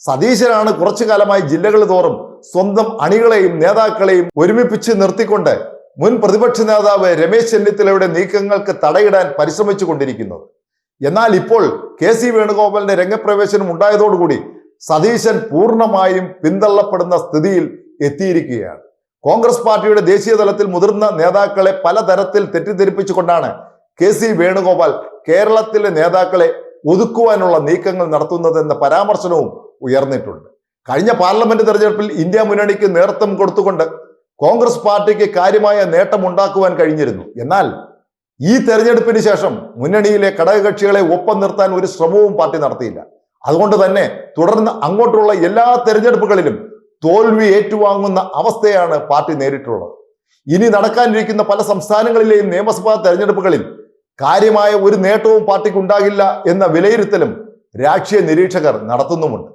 സതീശനാണ് കുറച്ചു കാലമായി ജില്ലകൾ തോറും സ്വന്തം അണികളെയും നേതാക്കളെയും ഒരുമിപ്പിച്ച് നിർത്തിക്കൊണ്ട് മുൻ പ്രതിപക്ഷ നേതാവ് രമേശ് ചെന്നിത്തലയുടെ നീക്കങ്ങൾക്ക് തടയിടാൻ പരിശ്രമിച്ചു കൊണ്ടിരിക്കുന്നത് എന്നാൽ ഇപ്പോൾ കെ സി വേണുഗോപാലിന്റെ രംഗപ്രവേശനം ഉണ്ടായതോടുകൂടി സതീശൻ പൂർണമായും പിന്തള്ളപ്പെടുന്ന സ്ഥിതിയിൽ എത്തിയിരിക്കുകയാണ്. കോൺഗ്രസ് പാർട്ടിയുടെ ദേശീയ തലത്തിൽ മുതിർന്ന നേതാക്കളെ പലതരത്തിൽ തെറ്റിദ്ധരിപ്പിച്ചുകൊണ്ടാണ് കെ സി വേണുഗോപാൽ കേരളത്തിലെ നേതാക്കളെ ഒതുക്കുവാനുള്ള നീക്കങ്ങൾ നടത്തുന്നതെന്ന പരാമർശനവും ഉയർന്നിട്ടുണ്ട്. കഴിഞ്ഞ പാർലമെന്റ് തെരഞ്ഞെടുപ്പിൽ ഇന്ത്യ മുന്നണിക്ക് നേതൃത്വം കൊടുത്തുകൊണ്ട് കോൺഗ്രസ് പാർട്ടിക്ക് കാര്യമായ നേട്ടം ഉണ്ടാക്കുവാൻ കഴിഞ്ഞിരുന്നു. എന്നാൽ ഈ തെരഞ്ഞെടുപ്പിന് ശേഷം മുന്നണിയിലെ ഘടകകക്ഷികളെ ഒപ്പം നിർത്താൻ ഒരു ശ്രമവും പാർട്ടി നടത്തിയില്ല. അതുകൊണ്ട് തന്നെ തുടർന്ന് അങ്ങോട്ടുള്ള എല്ലാ തെരഞ്ഞെടുപ്പുകളിലും തോൽവി ഏറ്റുവാങ്ങുന്ന അവസ്ഥയാണ് പാർട്ടി നേരിട്ടുള്ളത്. ഇനി നടക്കാനിരിക്കുന്ന പല സംസ്ഥാനങ്ങളിലെയും നിയമസഭാ തെരഞ്ഞെടുപ്പുകളിൽ കാര്യമായ ഒരു നേട്ടവും പാർട്ടിക്ക് ഉണ്ടാകില്ല എന്ന വിലയിരുത്തലും രാഷ്ട്രീയ നിരീക്ഷകർ നടത്തുന്നുമുണ്ട്.